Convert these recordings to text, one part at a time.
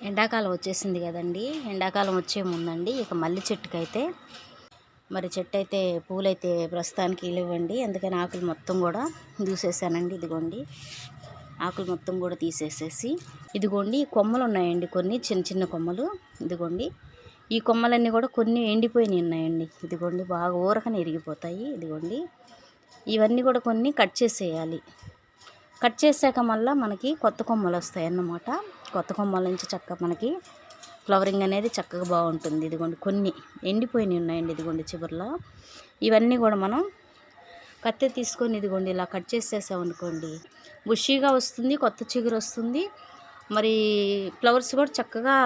ఎండాకాలం వచ్చేసింది కదండి. ఎండాకాలం వచ్చే ముందండి ఇక మల్లి చెట్టుకైతే. మరి చెట్టు అయితే పూలైతే ప్రస్తుతానికి ఇవ్వండి అందుకని ఆకులు మొత్తం కూడా దూసేసానండి. ఇదిగోండి. ఆకులు మొత్తం కూడా తీసేసేసి ఇదిగోండి కొమ్మలు ఉన్నాయండి కొన్ని చిన్న చిన్న కొమ్మలు. ఇదిగోండి. ఈ కొమ్మలన్నీ కూడా కొన్ని ఎండిపోయినాయి ఉన్నాయండి. ఇదిగోండి బాగా ఊరకనే ఇరిగిపోతాయి. ఇదిగోండి. ఇవన్నీ కూడా కొన్ని కట్ చేసేయాలి. కట్ చేసాక మళ్ళీ మనకి కొత్త కొమ్మలు వస్తాయి అన్నమాట. కొత్త కొమ్మల నుంచి చక్కగా మనకి ఫ్లవరింగ్ అనేది చక్కగా బాగుంటుంది. ఇదిగోండి కొన్ని ఎండిపోయినవి ఉన్నాయండి ఇదిగోండి చివరిలో. ఇవన్నీ కూడా మనం కత్తె తీసుకొని ఇదిగోండి ఇలా కట్ చేసేసామనుకోండి బుషీగా వస్తుంది కొత్త చిగురు వస్తుంది. మరి ఫ్లవర్స్ కూడా చక్కగా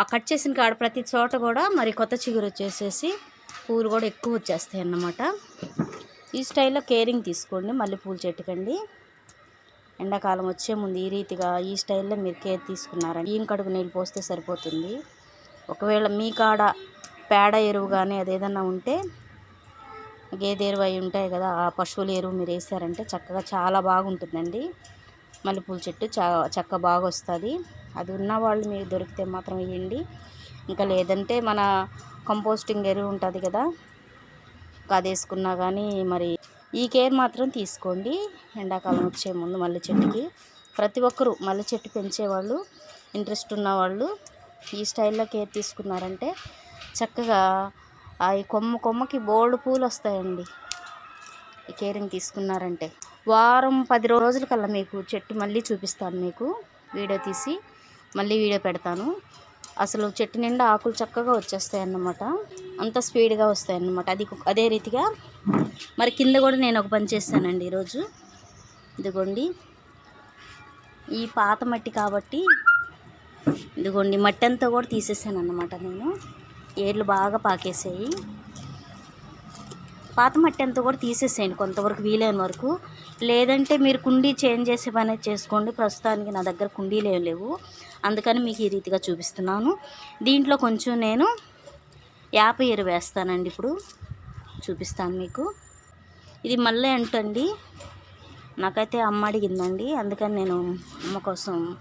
ఆ కట్ చేసిన కాడ ప్రతి చోట కూడా మరి కొత్త చిగురు వచ్చేసేసి పూలు కూడా ఎక్కువ వచ్చేస్తాయి అన్నమాట. ఈ స్టైల్లో కేరింగ్ తీసుకోండి మళ్ళీ పూల చెట్టుకండి. ఎండాకాలం వచ్చే ముందు ఈ రీతిగా ఈ స్టైల్లో మీరు కేర్ తీసుకున్నారండి ఈయన కడుగు నీళ్ళు పోస్తే సరిపోతుంది. ఒకవేళ మీ కాడ పేడ ఎరువు కానీ అదేదన్నా ఉంటే గేదె ఎరువు అవి ఉంటాయి కదా ఆ పశువుల ఎరువు మీరు వేసారంటే చక్కగా చాలా బాగుంటుందండి. మల్లెపూల చెట్టు చా చక్క బాగా వస్తుంది అది ఉన్న వాళ్ళు మీకు దొరికితే మాత్రం వేయండి ఇంకా లేదంటే మన కంపోస్టింగ్ ఎరువు ఉంటుంది కదా అది వేసుకున్నా కానీ మరి ఈ కేర్ మాత్రం తీసుకోండి. ఎండాకాలం వచ్చే ముందు మల్లె చెట్టుకి. ప్రతి ఒక్కరూ మల్లె చెట్టు పెంచేవాళ్ళు ఇంట్రెస్ట్ ఉన్నవాళ్ళు ఈ స్టైల్లో కేర్ తీసుకున్నారంటే చక్కగా ఆ ఈ కొమ్మ కొమ్మకి బోల్డ్ పూలు వస్తాయండి. ఈ కేరింగ్ తీసుకున్నారంటే వారం పది రోజుల కల్లా మీకు చెట్టు మళ్ళీ చూపిస్తాను మీకు. వీడియో తీసి మళ్ళీ వీడియో పెడతాను. అసలు చెట్టు నిండా ఆకులు చక్కగా వచ్చేస్తాయి అన్నమాట అంత స్పీడ్గా వస్తాయి అన్నమాట అది అదే రీతిగా మరి కింద కూడా నేను ఒక పని చేస్తానండి ఈరోజు. ఇదిగోండి. ఈ పాత మట్టి కాబట్టి ఇదిగోండి మట్టి అంతా కూడా తీసేసాను అన్నమాట నేను. ఏర్లు బాగా పాకేసాయి. పాత మట్టి అంతా కూడా తీసేసేయండి కొంతవరకు వీలైన వరకు. లేదంటే మీరు కుండీ చేంజ్ చేసే పని చేసుకోండి. ప్రస్తుతానికి నా దగ్గర కుండీలు ఏం లేవు. అందుకని మీకు ఈ రీతిగా చూపిస్తున్నాను. దీంట్లో కొంచెం నేను యాప ఎరు వేస్తానండి ఇప్పుడు. చూపిస్తాను మీకు. ఇది మళ్ళీ అంటండి. నాకైతే అమ్మ అడిగిందండి. అందుకని నేను అమ్మ కోసం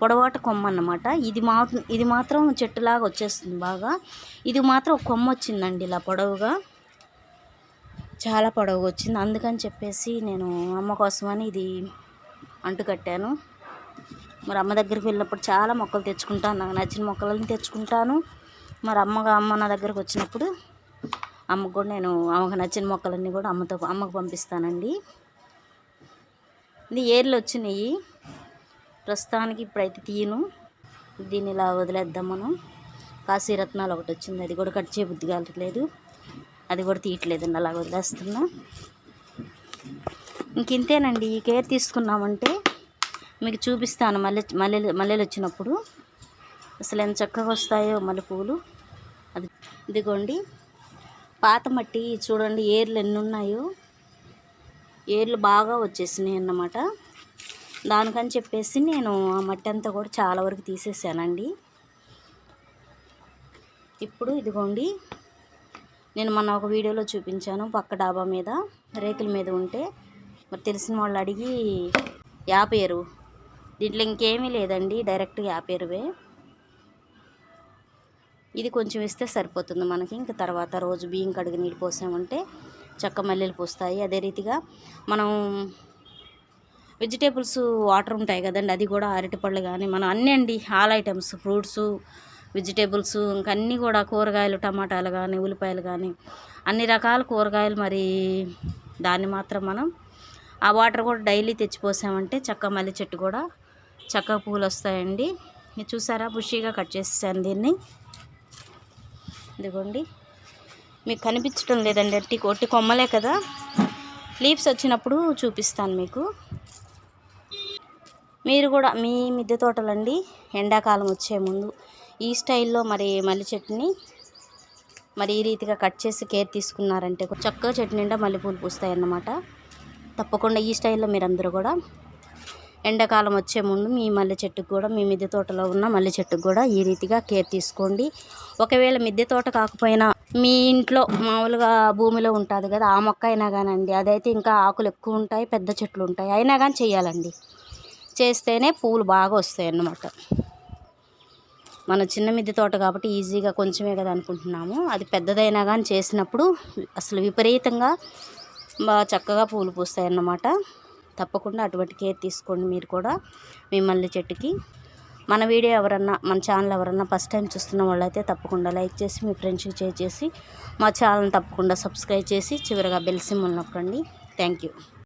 పొడవాట కొమ్మ అన్నమాట. ఇది మా ఇది మాత్రం చెట్టులాగా వచ్చేస్తుంది బాగా. ఇది మాత్రం కొమ్మ వచ్చిందండి ఇలా పొడవుగా. చాలా పొడవుగా వచ్చింది అందుకని చెప్పేసి నేను అమ్మ కోసమని ఇది అంటు కట్టాను. మరి అమ్మ దగ్గరికి వెళ్ళినప్పుడు చాలా మొక్కలు తెచ్చుకుంటాను. నాకు నచ్చిన మొక్కలని తెచ్చుకుంటాను. మరి అమ్మగా అమ్మ నా దగ్గరకు వచ్చినప్పుడు అమ్మకు కూడా నేను అమ్మకు నచ్చిన మొక్కలన్నీ కూడా అమ్మతో అమ్మకు పంపిస్తానండి. ఇది ఏర్లు వచ్చినాయి. ప్రస్తుతానికి ఇప్పుడైతే తీయను. దీన్ని ఇలా వదిలేద్దాం మనం. కాశీరత్నాలు ఒకటి వచ్చింది. అది కూడా కట్ చేయబుద్ధి కావట్లేదు. అది కూడా తీయట్లేదండి అలా వదిలేస్తున్నా. ఇంక ఇంతేనండి ఈ కేర్ తీసుకున్నామంటే మీకు చూపిస్తాను మల్లె మల్లెలు మల్లెలు వచ్చినప్పుడు. అసలు ఎంత చక్కగా వస్తాయో మల్లెపూలు అది ఇదిగోండి పాత మట్టి చూడండి ఏర్లు ఎన్ని ఉన్నాయో. ఏర్లు బాగా వచ్చేసినాయి అన్నమాట. దానికని చెప్పేసి నేను ఆ మట్టి అంతా కూడా చాలా వరకు తీసేసానండి. ఇప్పుడు ఇదిగోండి నేను మొన్న ఒక వీడియోలో చూపించాను పక్క డాబా మీద రేకుల మీద ఉంటే. మరి తెలిసిన వాళ్ళు అడిగి యాప ఎరువు దీంట్లో ఇంకేమీ లేదండి డైరెక్ట్ యాపేరువే. ఇది కొంచెం ఇస్తే సరిపోతుంది మనకి. ఇంక తర్వాత రోజు బియ్యం కడిగి నీళ్ళు పోసామంటే చక్క మల్లెలు పోస్తాయి. అదే రీతిగా మనం వెజిటేబుల్స్ వాటర్ ఉంటాయి కదండి అది కూడా అరటిపళ్ళు కానీ మనం అన్నీ అండి ఆల్ ఐటమ్స్ ఫ్రూట్స్ వెజిటేబుల్స్ ఇంకా అన్నీ కూడా కూరగాయలు టమాటాలు కానీ ఉల్లిపాయలు కానీ అన్ని రకాల కూరగాయలు మరి దాన్ని మాత్రం మనం ఆ వాటర్ కూడా డైలీ తెచ్చిపోసామంటే చక్క మల్లె చెట్టు కూడా చక్కగా పూలు వస్తాయండి మీరు చూసారా? బుషీగా కట్ చేసేసాను దీన్ని. ఇదిగోండి. మీకు కనిపించడం లేదండి. అట్టి ఒట్టి కొమ్మలే కదా. లీవ్స్ వచ్చినప్పుడు చూపిస్తాను మీకు. మీరు కూడా మీ మిద్దె తోటలండి. ఎండాకాలం వచ్చే ముందు. ఈ స్టైల్లో మరి మల్లె చెట్టుని మరి ఈ రీతిగా కట్ చేసి కేర్ తీసుకున్నారంటే చక్కగా చెట్టు నిండా మల్లెపూలు పూస్తాయి అన్నమాట తప్పకుండా ఈ స్టైల్లో మీరందరూ కూడా ఎండాకాలం వచ్చే ముందు మీ మల్లె చెట్టుకు కూడా మీ మిద్దె తోటలో ఉన్న మల్లె చెట్టుకు కూడా ఈ రీతిగా కేర్ తీసుకోండి. ఒకవేళ మిద్దె తోట కాకపోయినా మీ ఇంట్లో మామూలుగా భూమిలో ఉంటుంది కదా ఆ మొక్క అయినా కానండి అదైతే ఇంకా ఆకులు ఎక్కువ ఉంటాయి పెద్ద చెట్లు ఉంటాయి అయినా కానీ చేయాలండి. చేస్తేనే పూలు బాగా వస్తాయి అన్నమాట మన చిన్న మిద్దె తోట కాబట్టి ఈజీగా కొంచెమే కదా అనుకుంటున్నాము. అది పెద్దదైనా కానీ చేసినప్పుడు అసలు విపరీతంగా బాగా చక్కగా పూలు పూస్తాయి అన్నమాట తప్పకుండా అటువంటి కేర్ తీసుకోండి మీరు కూడా మీ మల్లె చెట్టుకి. మన వీడియో ఎవరన్నా మన ఛానల్ ఎవరన్నా ఫస్ట్ టైం చూస్తున్న వాళ్ళైతే తప్పకుండా లైక్ చేసి మీ ఫ్రెండ్స్కి షేర్ చేసి మా ఛానల్ తప్పకుండా సబ్స్క్రైబ్ చేసి చివరిగా బెల్ సింబల్ నొక్కండి. Thank you.